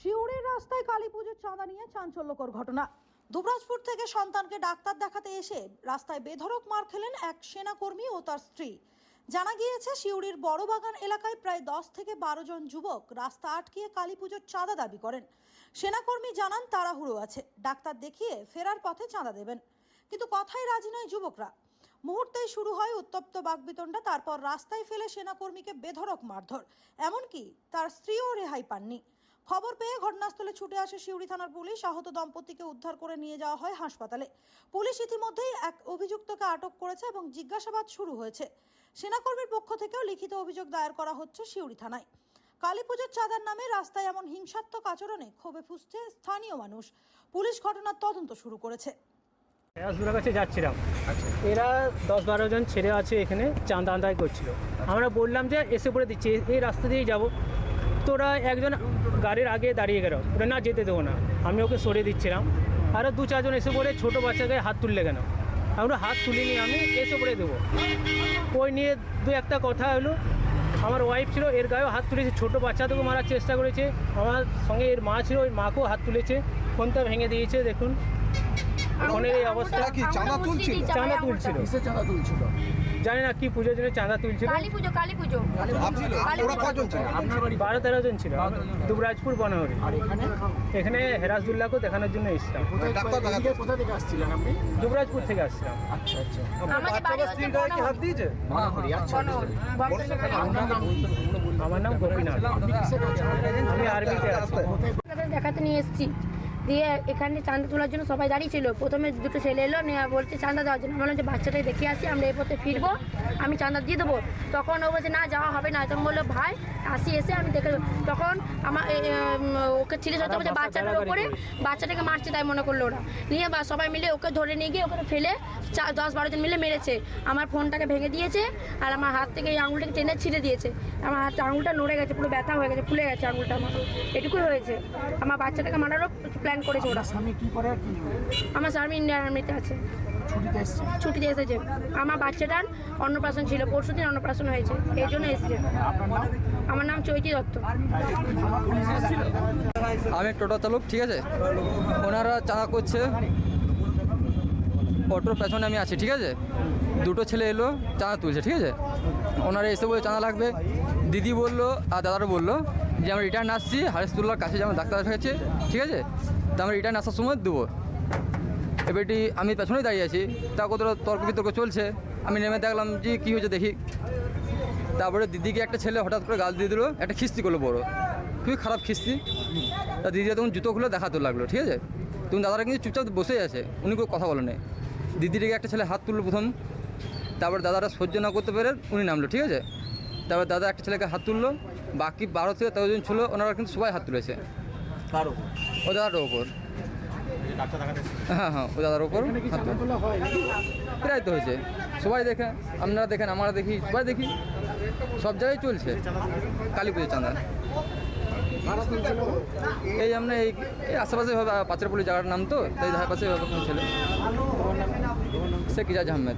শিউরের রাস্তায় কালী পুজোর চাঁদা নিয়ে চাঞ্চল্যকর ঘটনা। দুবরাজপুর থেকে সন্তানকে ডাক্তার দেখাতে এসে রাস্তায় বেধড়ক মার খেলেন এক সেনাকর্মী ও তার স্ত্রী। জানা গিয়েছে, শিউরির বড়বাগান এলাকায় প্রায় দশ থেকে বারো জন যুবক রাস্তা আটকিয়ে কালী পুজোর চাঁদা দাবি করেন। সেনাকর্মী জানান, তাড়াহুড়ো আছে। ডাক্তার দেখিয়ে ফেরার পথে চাঁদা দেবেন। কিন্তু কথায় রাজি নয় যুবকরা। মুহূর্তেই শুরু হয় উত্তপ্ত বাগবিতণ্ডা তারপর রাস্তায় ফেলে সেনাকর্মীকে বেধড়ক মারধর। এমনকি তার স্ত্রীও রেহাই পাননি। খবর পেয়ে ঘটনাস্থলে ছুটে আসে শিউরি থানার পুলিশ। আহত দম্পতিকে উদ্ধার করে নিয়ে যাওয়া হয় হাসপাতালে। পুলিশ ইতিমধ্যেই এক অভিযুক্তকে আটক করেছে এবং জিজ্ঞাসাবাদ শুরু হয়েছে। সেনাকর্মীর পক্ষ থেকেও লিখিত অভিযোগ দায়ের করা হচ্ছে শিউরি থানায়। কালী পুজোর চাঁদার নামে রাস্তায় এমন হিংসাত্মক আচরণে ক্ষোভে ফুসছে স্থানীয় মানুষ। পুলিশ ঘটনার তদন্ত শুরু করেছে। কাছে যাচ্ছিলাম। এরা দশ বারো জন ছেলে আছে এখানে চাঁদা আদায় করছিল। আমরা বললাম যে এসে পড়ে দিচ্ছি এই রাস্তা দিয়েই যাব। তোরা একজন গাড়ির আগে দাঁড়িয়ে গেল। ওরা না যেতে দেবো না। আমি ওকে সরিয়ে দিচ্ছিলাম। আরও দু চারজন এসে পড়ে ছোটো বাচ্চাকে হাত তুললে কেন? আমরা হাত তুলি তুলিনি আমি, এসে পড়ে দেবো। ওই নিয়ে দু একটা কথা হলো। আমার ওয়াইফ ছিল, এর গায়েও হাত তুলেছে। ছোটো বাচ্চাদেরকেও মারার চেষ্টা করেছে। আমার সঙ্গে এর মা ছিল, ওই মাকেও হাত তুলেছে। ফোনটা ভেঙে দিয়েছে, দেখুন। ফোনের এই অবস্থা। ওরা কি চাঁদা তুলছিল? চাঁদা তুলছিল। কিসের চাঁদা তুলছিল? জানি না কি পুজোর জন্য চাঁদা তুলছিল। কালী পুজো কালী পুজো। আপনি- ওরা কজন ছিল? আপনার বাড়ি বারো তেরো জন ছিল। দুবরাজপুর বনহরি। আর এখানে? এখানে হেরাজদুল্লাহকেও দেখানোর জন্য এসেছিলাম। ডাক্তার দেখাতে কোথা থেকে আসছিলেন আপনি? দুবরাজপুর থেকে আসছিলাম। আচ্ছা আচ্ছা। আমাদের বাড়ি হচ্ছে বনহরি। মহাহরি আচ্ছা বনহরি। বনহরি। আমার নাম গোপীনাথ। আমি আর্মিতে আছি। দেখাতে নিয়ে এসেছি? দিয়ে এখানে চাঁদা তোলার জন্য সবাই দাঁড়িয়ে ছিল। প্রথমে দুটো ছেলে এলো নিয়ে বলছে চাঁদা দেওয়ার জন্য। বললাম যে বাচ্চাটাকে দেখে আসি আমরা এই পথে ফিরবো আমি চাঁদা দিয়ে দেবো। তখন ও বলছে না যাওয়া হবে না। তখন বলল ভাই আসি এসে আমি দেখে তখন আমার ওকে ছেলে সাথে বলছে বাচ্চাটার ওপরে বাচ্চাটাকে মারছে তাই মনে করল ওরা। নিয়ে বা সবাই মিলে ওকে ধরে নিয়ে গিয়ে ওখানে ফেলে চা- দশ বারো জন মিলে মেরেছে। আমার ফোনটাকে ভেঙে দিয়েছে আর আমার হাত থেকে এই আঙুলটাকে টেনে ছিঁড়ে দিয়েছে। আমার হাত আঙুলটা নড়ে গেছে পুরো ব্যথা হয়ে গেছে ফুলে গেছে আঙুলটা আমার। এটুকুই হয়েছে। আমার বাচ্চাটাকে মারারও প্ল্যান করেছে ওরা। স্বামী কি করে কি? আমার স্বামী ইন্ডিয়ান আর্মিতে আছে। ছুটিতে এসছে? ছুটিতে এসেছে। আমার বাচ্চাটার অন্নপ্রাশন ছিল পরশু দিন অন্নপ্রাশন হয়েছে এই জন্য এসেছে। আপনার নাম? আমার নাম চৈতি দত্ত। আমি টোটো চালক ঠিক আছে? ওনারা চাঁদা করছে। অটোর পেছনে আমি আছি ঠিক আছে? দুটো ছেলে এলো চাঁদা তুলছে ঠিক আছে? ওনারা এসে বলে চাঁদা লাগবে? দিদি বলল আর দাদারও বলল যে আমরা রিটার্ন আসছি হারেসতুল্লার কাছে যেমন ডাক্তার দেখাচ্ছে ঠিক আছে? তা আমরা রিটার্ন আসার সময় দেবো। এবারটি আমি পেছনেই দাঁড়িয়ে আছি তা কত তর্ক বিতর্ক চলছে, আমি নেমে দেখলাম যে কী হয়েছে দেখি। তারপরে দিদিকে একটা ছেলে হঠাৎ করে গাল দিয়ে দিল, একটা খিস্তি করল বড়। খুবই খারাপ খিস্তি। তা দিদি তখন জুতো খুলে দেখাতে লাগল, ঠিক আছে? তখন দাদারা কিন্তু চুপচাপ বসেই আছে, উনি কেউ কথা বলে নেই দিদিটিকে একটা ছেলে হাত তুললো প্রথম। তারপর দাদারা সহ্য না করতে পেরে উনি নামলো, ঠিক আছে? তারপর দাদা একটা ছেলেকে হাত তুললো বাকি বারো থেকে তেরো জন ছিল ওনারা কিন্তু সবাই হাত তুলেছে। ও দাদার ওপর হ্যাঁ হ্যাঁ ও দাদার ওপর হাত প্রায় তো হয়েছে। সবাই দেখে আপনারা দেখেন আমরা দেখি সবাই দেখি। সব জায়গায় চলছে। কালী পুজোর চাঁদা। এই আমরা এই এই আশেপাশে হবে পাচারপল্লি জায়গাটার নাম তো তাই ধারে পাশে ছেলে। শেখ ইজাজ আহমেদ।